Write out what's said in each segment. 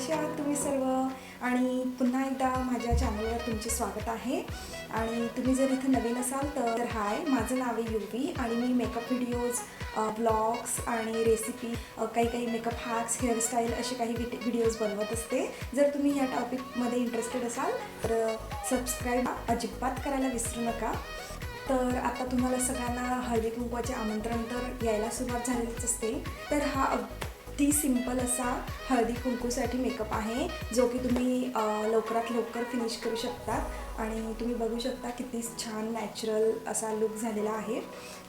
कसे आहात तुम्ही सर्व? आणि पुन्हा एकदा माझ्या चॅनलवर तुमचे स्वागत आहे. आणि तुम्ही जर इथं नवीन असाल तर हाय माझं नाव आहे युवी आणि मी मेकअप व्हिडिओज ब्लॉग्स आणि रेसिपी काही काही मेकअप हॅक्स हेअरस्टाईल असे काही व्हिडिओज बनवत असते. जर तुम्ही या टॉपिकमध्ये इंटरेस्टेड असाल तर सबस्क्राईब अजिबात करायला विसरू नका. तर आता तुम्हाला सगळ्यांना हळदी कुंकवाचे आमंत्रण तर यायला सुरुवात झालेलीच असते. तर हा अगदी सिंपल असा हळदी कुंकूसाठी मेकअप आहे जो की तुम्ही लवकरात लवकर फिनिश करू शकतात. आणि तुम्ही बघू शकता किती छान नॅचरल असा लुक झालेला आहे.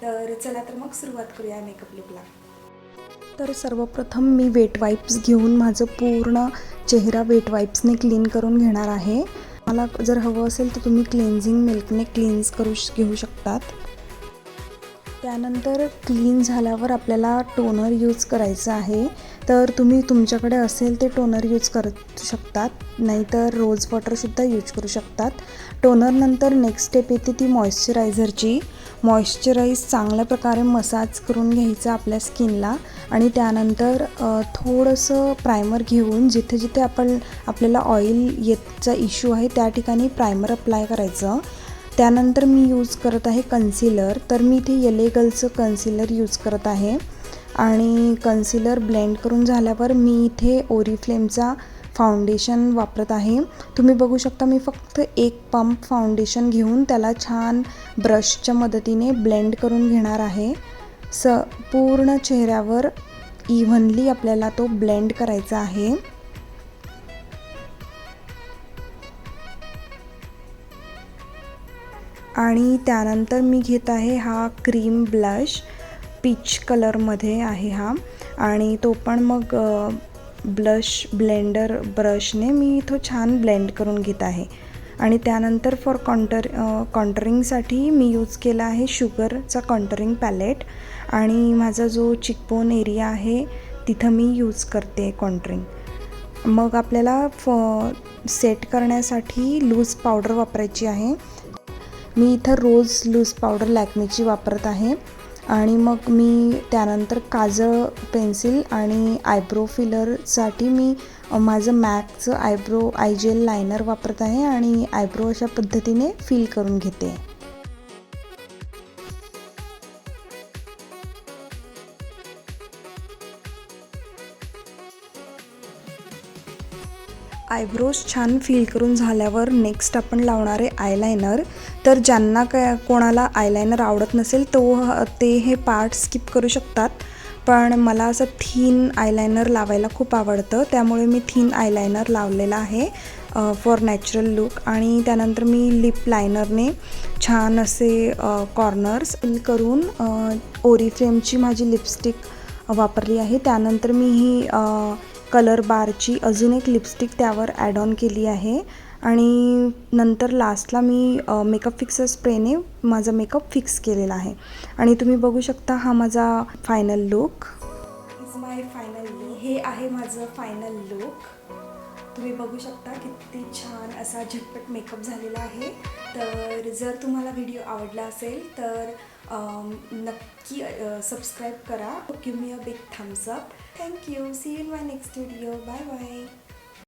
तर चला तर मग सुरुवात करूया मेकअप लुकला तर सर्वप्रथम मी वेट वाईप्स घेऊन माझं पूर्ण चेहरा वेट वाईप्सने क्लीन करून घेणार आहे. मला जर हवं असेल तर तुम्ही क्लेन्झिंग मिल्कने क्लीन्स करू श- घेऊ शकतात. त्यानंतर क्लीन झाल्यावर आपल्याला टोनर यूज करायचं आहे. तर तुम्ही तुमच्याकडे असेल ते टोनर यूज करू शकतात. नाहीतर रोज वॉटरसुद्धा यूज करू शकतात. टोनरनंतर नेक्स्ट स्टेप येते ती मॉइश्चरायझरची. मॉइश्चराईज चांगल्या प्रकारे मसाज करून घ्यायचं आपल्या स्किनला आणि त्यानंतर थोडंसं प्रायमर घेऊन जिथे जिथे आपण आपल्याला ऑइल येतचा इश्यू आहे त्या ठिकाणी प्रायमर अप्लाय करायचं. त्यानंतर मी यूज करत आहे कन्सिलर तर मी इथे येलेगलचं कन्सिलर यूज करत आहे. आणि कन्सिलर ब्लेंड करून झाल्यावर मी इथे ओरिफ्लेमचा फाउंडेशन वापरत आहे. तुम्ही बघू शकता मी फक्त एक पंप फाउंडेशन घेऊन त्याला छान ब्रशच्या मदतीने ब्लेंड करून घेणार आहे. स पूर्ण चेहऱ्यावर इव्हनली आपल्याला तो ब्लेंड करायचा आहे. आणि त्यानंतर मी घेत आहे हा क्रीम ब्लश पीच कलरमध्ये आहे हा. आणि तो पण मग ब्लश ब्लेंडर ब्रशने मी तो छान ब्लेंड करून घेत आहे. आणि त्यानंतर फॉर कॉन्टर कॉन्टरिंगसाठी मी यूज केला आहे शुगरचा कॉन्टरिंग पॅलेट आणि माझा जो चिकबोन एरिया आहे तिथं मी यूज करते कॉन्टरिंग मग आपल्याला फ सेट करण्यासाठी लूज पावडर वापरायची आहे. मी इथं रोज लूज पावडर लॅक्मेची वापरत आहे. आणि मग मी त्यानंतर काजळ पेन्सिल आणि आयब्रो फिलरसाठी मी माझं मॅकचं आयब्रो आयजेल लायनर वापरत आहे आणि आयब्रो अशा पद्धतीने फिल करून घेते. आयब्रोज छान फील करून झाल्यावर नेक्स्ट आपण लावणारे आयलायनर तर ज्यांना काय कोणाला आयलायनर आवडत नसेल तो ते हे पार्ट स्किप करू शकतात. पण मला असं थीन आयलायनर लावायला खूप आवडतं. त्यामुळे मी थीन आयलायनर लावलेला आहे फॉर नॅचरल लुक आणि त्यानंतर मी लिप लायनरने छान असे कॉर्नर्स फिल करून ओरिफ्रेमची माझी लिपस्टिक वापरली आहे. त्यानंतर मी ही कलर बारची अजून एक लिपस्टिक त्यावर ॲड ऑन केली आहे. आणि नंतर लास्टला मी मेकअप फिक्सर स्प्रेने माझा मेकअप फिक्स केलेला आहे. आणि तुम्ही बघू शकता हा माझा final look is my final look हे आहे माझं फायनल लुक तुम्ही बघू शकता किती छान असा झटपट मेकअप झालेला आहे. तर जर तुम्हाला व्हिडिओ आवडला असेल तर नक्की सबस्क्राईब करा. Give me a big thumbs up thank you see in my next video bye bye